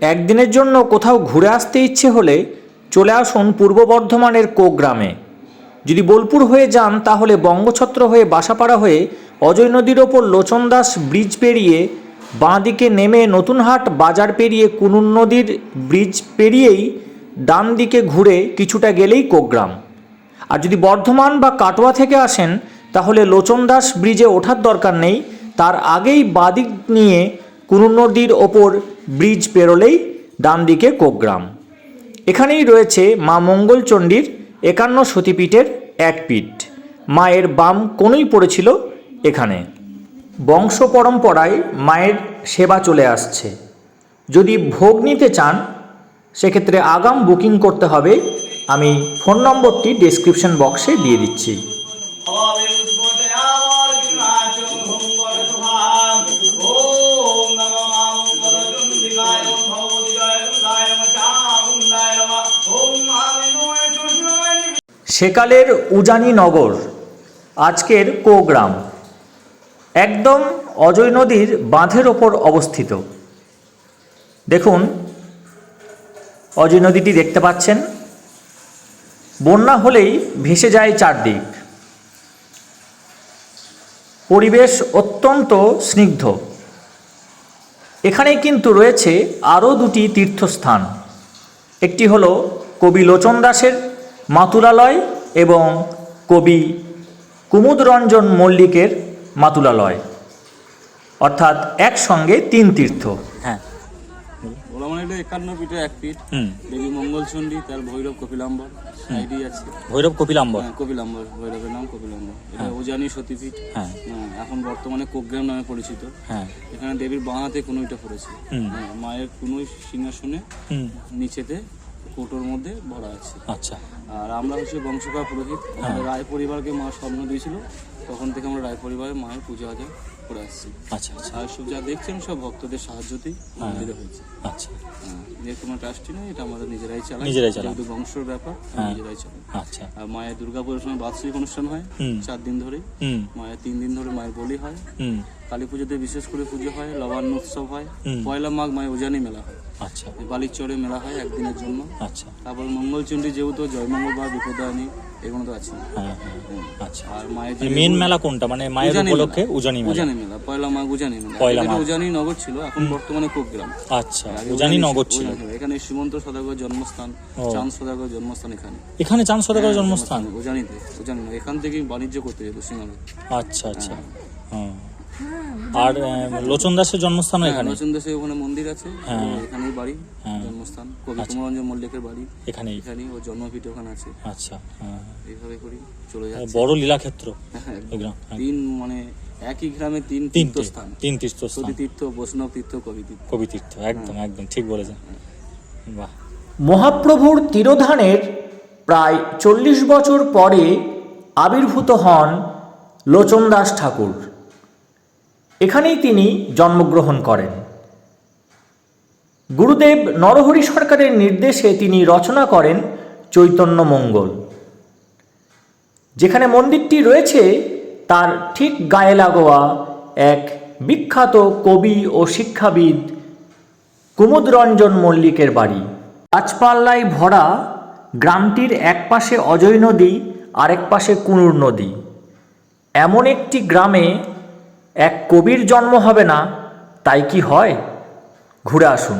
একদিনের জন্য কোথাও ঘুরে আসতে ইচ্ছে হলে চলে আসুন পূর্ব বর্ধমানের কোগ্রামে। যদি বোলপুর হয়ে যান, তাহলে বঙ্গছত্র হয়ে বাসাপাড়া হয়ে অজয় নদীর ওপর লোচনদাস ব্রিজ পেরিয়ে বাঁ দিকে নেমে নতুনহাট বাজার পেরিয়ে কুনুন নদীর ব্রিজ পেরিয়েই ডান দিকে ঘুরে কিছুটা গেলেই কোগ্রাম। আর যদি বর্ধমান বা কাটোয়া থেকে আসেন, তাহলে লোচনদাস ব্রিজে ওঠার দরকার নেই। তার আগেই বাদিক নিয়ে কুনুন নদীর ওপর ব্রিজ পেরোলেই ডান দিকে কোগ্রাম এখানেই রয়েছে মা মঙ্গলচণ্ডীর একান্ন সতীপীঠের এক পীঠ। মায়ের বাম কোনই পড়েছিল এখানে। বংশ পরম্পরায় মায়ের সেবা চলে আসছে। যদি ভোগ নিতে চান, সেক্ষেত্রে আগাম বুকিং করতে হবে। আমি ফোন নম্বরটি ডেসক্রিপশন বক্সে দিয়ে দিচ্ছি। সেকালের উজানি নগর, আজকের কোগ্রাম। একদম অজয় নদীর বাঁধের ওপর অবস্থিত। দেখুন, অজয় নদীটি দেখতে পাচ্ছেন। বন্যা হলেই ভেসে যায় চারদিক। পরিবেশ অত্যন্ত স্নিগ্ধ। এখানেই কিন্তু রয়েছে আরও দুটি তীর্থস্থান। একটি হলো কবি লোচন দাসের মাতুলালয় এবং কবি কুমুদরঞ্জন মল্লিকের মাতুলালয়। অর্থাৎ একসঙ্গে তিন তীর্থ। হ্যাঁ। মানে এটা একান্ন পিঠে এক পিঠ। হুম। দেবী মঙ্গলচণ্ডী তার ভৈরব কপিলাম্বর সাইডই আছে। ভৈরব কপিলাম্বর? হ্যাঁ, কপিলাম্বর ভৈরবের নাম কপিলাম্বর। এটা উজানি সতীপীঠ। হ্যাঁ। হ্যাঁ, এখন বর্তমানে কোগ্রাম নামে পরিচিত। হ্যাঁ। এখানে দেবীর বাঁ হাতে কুনুইটা পড়েছে। হ্যাঁ, মায়ের কুনুই সিংহাসনে নিচেতে কোটোর মধ্যে ভরা আছে। আচ্ছা। আর আমরা হচ্ছে বংশকার পুরোহিত। রায় পরিবারকে মা স্বপ্ন দিয়েছিল। তখন থেকে আমরা রায় পরিবারের মায়ের পুজো আজা করে আসছি। আচ্ছা আচ্ছা। আর সব যা দেখছেন সব ভক্তদের সাহায্যতেই মন্দিরে হয়েছে। আচ্ছা। হ্যাঁ, যে কোনো ট্রাস্টি নেই এটা আমাদের নিজেরাই চালাই নিজেরাই চালাই যেহেতু বংশের ব্যাপার হ্যাঁ। নিজেরাই চালাই। আচ্ছা। আর মায়ের দুর্গাপুরের সময় বাৎসরিক অনুষ্ঠান হয় চার দিন ধরে হুম। মায়ের তিন দিন ধরে মায়ের বলি হয়। কালী পুজোতে বিশেষ করে পুজো হয় লবান্ন উৎসব হয়। পয়লা মাঘ মায়ের উজানি মেলা হয়। আচ্ছা। বালির চরে মেলা হয় একদিনের জন্য। আচ্ছা। তারপর মঙ্গলচণ্ডী যেহেতু জয়মঙ্গল বা বিপদায়নী এগুলো তো আছে। হ্যাঁ হ্যাঁ আচ্ছা। আর মায়ের মানে মেন মেলা কোনটা? মানে মায়ের উপলক্ষে উজানি মেলা। উজানি মেলা পয়লা মাঘ উজানি মেলা। পয়লা মাঘ। উজানি নগর ছিল এখন বর্তমানে কোকগ্রাম আচ্ছা উজানি নগর ছিল। এখানে সীমন্ত সদাগর জন্মস্থান। চাঁদ সদাগর জন্মস্থান এখানে। এখানে চাঁদ সদাগরের জন্মস্থান? উজানিতে উজানি এখান থেকেই বাণিজ্য করতে যেত সিঙ্গাপুর আচ্ছা আচ্ছা। হ্যাঁ। আর লোচন দাসের জন্মস্থান এখানে? নচন দেশে ওখানে মন্দির আছে। হ্যাঁ। এখানেই বাড়ি। হ্যাঁ। জন্মস্থান কবি কুমরঞ্জন মল্লিকের বাড়ি। এখানেই? এখানেই ওর জন্মভিট ওখানে আছে। আচ্ছা হ্যাঁ। এইভাবে করি চলে যাচ্ছে। বড় লীলাক্ষেত্র। হ্যাঁ, গ্রাম হ্যাঁ। তিন মানে একই গ্রামে তিন তীর্থস্থান। তিন তীর্থস্থান। তীর্থ বৈষ্ণব তীর্থ কবি তীর্থ। কবি তীর্থ একদম একদম ঠিক বলেছেন। বাহ। মহাপ্রভুর তিরোধানের প্রায় চল্লিশ বছর পরে আবির্ভূত হন লোচন দাস ঠাকুর। এখানেই তিনি জন্মগ্রহণ করেন। গুরুদেব নরহরি সরকারের নির্দেশে তিনি রচনা করেন চৈতন্য মঙ্গল। যেখানে মন্দিরটি রয়েছে, তার ঠিক গায়ে লাগোয়া এক বিখ্যাত কবি ও শিক্ষাবিদ কুমুদরঞ্জন মল্লিকের বাড়ি। গাছপাল্লায় ভরা গ্রামটির এক পাশে অজয় নদী, আরেক পাশে কুনুর নদী। এমন একটি গ্রামে এক কবির জন্ম হবে না, তাই কি হয়? ঘুরে আসুন।